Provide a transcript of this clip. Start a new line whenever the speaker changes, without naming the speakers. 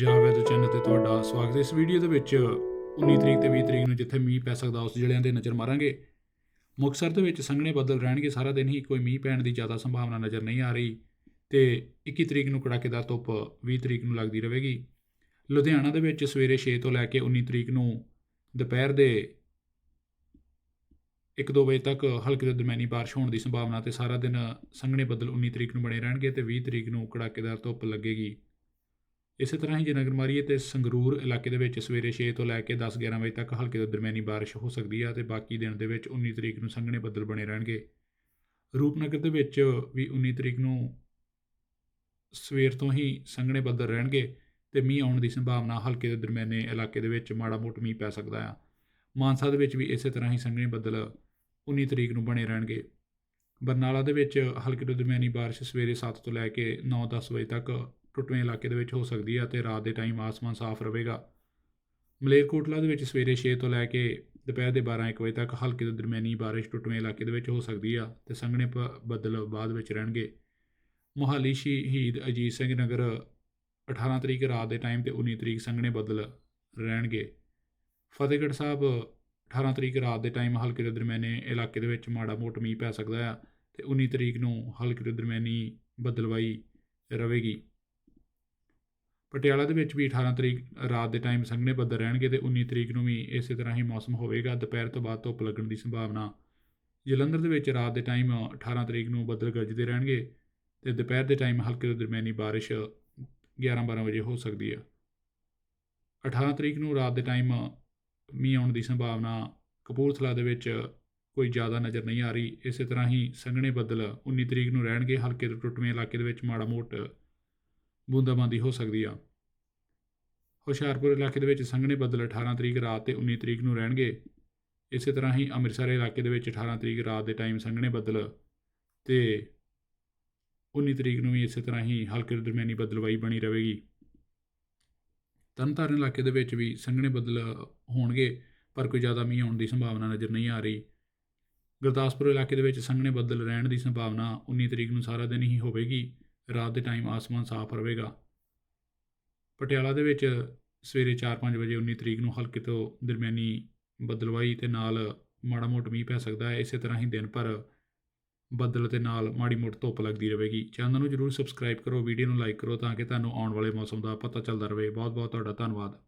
Punjab weather channel ਤੇ ਤੁਹਾਡਾ ਸਵਾਗਤ ਹੈ। ਇਸ ਵੀਡੀਓ ਦੇ ਵਿੱਚ 19 ਤਰੀਕ ਤੇ 20 ਤਰੀਕ ਨੂੰ ਜਿੱਥੇ ਮੀਂਹ ਪੈ ਸਕਦਾ, ਉਸ ਜ਼ਿਲ੍ਹਿਆਂ ਤੇ ਨਜ਼ਰ ਮਾਰਾਂਗੇ। ਮੁਕਤਸਰ ਦੇ ਵਿੱਚ ਸੰਘਣੇ ਬੱਦਲ ਰਹਿਣਗੇ, ਸਾਰਾ ਦਿਨ ਹੀ ਕੋਈ ਮੀਂਹ ਪੈਣ ਦੀ ਜ਼ਿਆਦਾ ਸੰਭਾਵਨਾ ਨਜ਼ਰ ਨਹੀਂ ਆ ਰਹੀ ਤੇ 21 ਤਰੀਕ ਨੂੰ ਕੜਾਕੇਦਾਰ ਧੁੱਪ 20 ਤਰੀਕ ਨੂੰ ਲੱਗਦੀ ਰਹੇਗੀ। ਲੁਧਿਆਣਾ ਦੇ ਵਿੱਚ ਸਵੇਰੇ 6 ਤੋਂ ਲੈ ਕੇ 19 ਤਰੀਕ ਨੂੰ ਦੁਪਹਿਰ ਦੇ 1-2 ਵਜੇ ਤੱਕ ਹਲਕੀ ਤੋਂ ਦਰਮਿਆਨੀ ਬਾਰਿਸ਼ ਹੋਣ ਦੀ ਸੰਭਾਵਨਾ ਤੇ ਸਾਰਾ ਦਿਨ ਸੰਘਣੇ ਬੱਦਲ 19 ਤਰੀਕ ਨੂੰ ਬਣੇ ਰਹਿਣਗੇ ਤੇ 20 ਤਰੀਕ ਨੂੰ ਕੜਾਕੇਦਾਰ ਧੁੱਪ ਲੱਗੇਗੀ। ਇਸੇ ਤਰ੍ਹਾਂ ਹੀ ਜੇ ਨਗਰ ਮਾਰੀਏ ਤੇ ਸੰਗਰੂਰ ਇਲਾਕੇ ਦੇ ਵਿੱਚ ਸਵੇਰੇ 6 ਤੋਂ ਲੈ ਕੇ 10-11 ਵਜੇ ਤੱਕ ਹਲਕੀ ਤੋਂ ਦਰਮਿਆਨੀ ਬਾਰਿਸ਼ ਹੋ ਸਕਦੀ ਹੈ ਤੇ ਬਾਕੀ ਦਿਨ ਦੇ ਵਿੱਚ 19 ਤਰੀਕ ਨੂੰ ਸੰਘਣੇ ਬੱਦਲ ਬਣੇ ਰਹਿਣਗੇ। ਰੂਪਨਗਰ ਦੇ ਵਿੱਚ ਵੀ 19 ਤਰੀਕ ਨੂੰ ਸਵੇਰ ਤੋਂ ਹੀ ਸੰਘਣੇ ਬੱਦਲ ਰਹਿਣਗੇ ਤੇ ਮੀਂਹ ਆਉਣ ਦੀ ਸੰਭਾਵਨਾ ਹਲਕੇ ਦੇ ਦਰਮਿਆਨੇ ਇਲਾਕੇ ਦੇ ਵਿੱਚ ਮਾੜਾ ਮੋਟ ਮੀਂਹ ਪੈ ਸਕਦਾ ਆ। ਮਾਨਸਾ ਦੇ ਵਿੱਚ ਵੀ ਇਸੇ ਤਰ੍ਹਾਂ ਹੀ ਸੰਘਣੇ ਬੱਦਲ 19 ਤਰੀਕ ਨੂੰ ਬਣੇ ਰਹਿਣਗੇ। ਬਰਨਾਲਾ ਦੇ ਵਿੱਚ ਹਲਕੀ ਤੋਂ ਦਰਮਿਆਨੀ ਬਾਰਿਸ਼ ਸਵੇਰੇ 7 ਤੋਂ ਲੈ ਕੇ 9-10 ਵਜੇ ਤੱਕ ਟੁੱਟਵੇਂ ਇਲਾਕੇ ਦੇ ਵਿੱਚ ਹੋ ਸਕਦੀ ਹੈ ਅਤੇ ਰਾਤ ਦੇ ਟਾਈਮ ਆਸਮਾਨ ਸਾਫ਼ ਰਹੇਗਾ। ਮਲੇਰਕੋਟਲਾ ਦੇ ਵਿੱਚ ਸਵੇਰੇ 6 ਤੋਂ ਲੈ ਕੇ ਦੁਪਹਿਰ ਦੇ 12-1 ਵਜੇ ਤੱਕ ਹਲਕੀ ਤੋਂ ਦਰਮਿਆਨੀ ਬਾਰਿਸ਼ ਟੁੱਟਵੇਂ ਇਲਾਕੇ ਦੇ ਵਿੱਚ ਹੋ ਸਕਦੀ ਆ ਤੇ ਸੰਘਣੇ ਪ- ਬੱਦਲ ਬਾਅਦ ਵਿੱਚ ਰਹਿਣਗੇ। ਮੁਹਾਲੀ ਸ਼ਹੀਦ ਅਜੀਤ ਸਿੰਘ ਨਗਰ 18 ਤਰੀਕ ਰਾਤ ਦੇ ਟਾਈਮ ਤੇ 19 ਤਰੀਕ ਸੰਘਣੇ ਬੱਦਲ ਰਹਿਣਗੇ। ਫਤਿਹਗੜ੍ਹ ਸਾਹਿਬ 18 ਤਰੀਕ ਰਾਤ ਦੇ ਟਾਈਮ ਹਲਕੇ ਤੋਂ ਦਰਮਿਆਨੇ ਇਲਾਕੇ ਦੇ ਵਿੱਚ ਮਾੜਾ ਮੋਟ ਮੀਂਹ ਪੈ ਸਕਦਾ ਆ ਤੇ 19 ਤਰੀਕ ਨੂੰ ਹਲਕੀ ਤੋਂ ਦਰਮਿਆਨੀ ਬਦਲਵਾਈ ਰਹੇਗੀ। ਪਟਿਆਲਾ ਦੇ ਵਿੱਚ ਵੀ 18 ਤਰੀਕ ਰਾਤ ਦੇ ਟਾਈਮ ਸੰਘਣੇ ਬੱਦਲ ਰਹਿਣਗੇ ਤੇ 19 ਤਰੀਕ ਨੂੰ ਵੀ ਇਸੇ ਤਰ੍ਹਾਂ ਹੀ ਮੌਸਮ ਹੋਵੇਗਾ। ਦੁਪਹਿਰ ਤੋਂ ਬਾਅਦ ਧੁੱਪ ਲੱਗਣ ਦੀ ਸੰਭਾਵਨਾ ਜਲੰਧਰ ਦੇ ਵਿੱਚ ਰਾਤ ਦੇ ਟਾਈਮ 18 ਤਰੀਕ ਨੂੰ ਬੱਦਲ ਗਰਜਦੇ ਰਹਿਣਗੇ ਤੇ ਦੁਪਹਿਰ ਦੇ ਟਾਈਮ ਹਲਕੇ ਤੋਂ ਦਰਮਿਆਨੀ ਬਾਰਿਸ਼ 11-12 ਵਜੇ ਹੋ ਸਕਦੀ ਹੈ 18 ਤਰੀਕ ਨੂੰ ਰਾਤ ਦੇ ਟਾਈਮ ਮੀਂਹ ਆਉਣ ਦੀ ਸੰਭਾਵਨਾ ਕਪੂਰਥਲਾ ਦੇ ਵਿੱਚ ਕੋਈ ਜ਼ਿਆਦਾ ਨਜ਼ਰ ਨਹੀਂ ਆ ਰਹੀ। ਇਸੇ ਤਰ੍ਹਾਂ ਹੀ ਸੰਘਣੇ ਬੱਦਲ 19 ਤਰੀਕ ਨੂੰ ਰਹਿਣਗੇ। ਹਲਕੇ ਤੋਂ ਟੁੱਟਵੇਂ ਇਲਾਕੇ ਦੇ ਵਿੱਚ ਮਾੜਾ ਮੋਟ ਬੂੰਦਾਬਾਂਦੀ ਹੋ ਸਕਦੀ ਆ। ਹੁਸ਼ਿਆਰਪੁਰ ਇਲਾਕੇ ਦੇ ਵਿੱਚ ਸੰਘਣੇ ਬੱਦਲ 18 ਤਰੀਕ ਰਾਤ ਤੇ 19 ਤਰੀਕ ਨੂੰ ਰਹਿਣਗੇ। ਇਸੇ ਤਰ੍ਹਾਂ ਹੀ ਅੰਮ੍ਰਿਤਸਰ ਇਲਾਕੇ ਦੇ ਵਿੱਚ 18 ਤਰੀਕ ਰਾਤ ਦੇ ਟਾਈਮ ਸੰਘਣੇ ਬੱਦਲ ਤੇ 19 ਤਰੀਕ ਨੂੰ ਵੀ ਇਸੇ ਤਰ੍ਹਾਂ ਹੀ ਹਲਕੇ ਦਰਮਿਆਨੀ ਬਦਲਵਾਈ ਬਣੀ ਰਹੇਗੀ। ਤਰਨਤਾਰਨ ਇਲਾਕੇ ਦੇ ਵਿੱਚ ਵੀ ਸੰਘਣੇ ਬੱਦਲ ਹੋਣਗੇ, ਪਰ ਕੋਈ ਜ਼ਿਆਦਾ ਮੀਂਹ ਆਉਣ ਦੀ ਸੰਭਾਵਨਾ ਨਜ਼ਰ ਨਹੀਂ ਆ ਰਹੀ। ਗੁਰਦਾਸਪੁਰ ਇਲਾਕੇ ਦੇ ਵਿੱਚ ਸੰਘਣੇ ਬੱਦਲ ਰਹਿਣ ਦੀ ਸੰਭਾਵਨਾ 19 ਤਰੀਕ ਨੂੰ ਸਾਰਾ ਦਿਨ ਹੀ ਹੋਵੇਗੀ। ਰਾਤ ਦੇ ਟਾਈਮ ਆਸਮਾਨ ਸਾਫ਼ ਰਹੇਗਾ ਪਟਿਆਲਾ ਦੇ ਵਿੱਚ ਸਵੇਰੇ 4-5 ਵਜੇ 19 ਤਰੀਕ ਨੂੰ ਹਲਕੇ ਤੋਂ ਦਰਮਿਆਨੀ ਬੱਦਲਵਾਈ ਤੇ ਨਾਲ ਮਾੜਾ ਮੋਟ ਮੀਂਹ ਪੈ ਸਕਦਾ ਹੈ। ਇਸੇ ਤਰ੍ਹਾਂ ਹੀ ਦਿਨ ਭਰ ਬੱਦਲ ਤੇ ਨਾਲ ਮਾੜੀ ਮੋਟ ਧੁੱਪ ਲੱਗਦੀ ਰਹੇਗੀ ਚੈਨਲ ਨੂੰ ਜਰੂਰ ਸਬਸਕ੍ਰਾਈਬ ਕਰੋ, ਵੀਡੀਓ ਨੂੰ ਲਾਈਕ ਕਰੋ ਤਾਂ ਕਿ ਤੁਹਾਨੂੰ ਆਉਣ ਵਾਲੇ ਮੌਸਮ ਦਾ ਪਤਾ ਚੱਲਦਾ ਰਹੇ ਬਹੁਤ ਬਹੁਤ ਤੁਹਾਡਾ ਧੰਨਵਾਦ।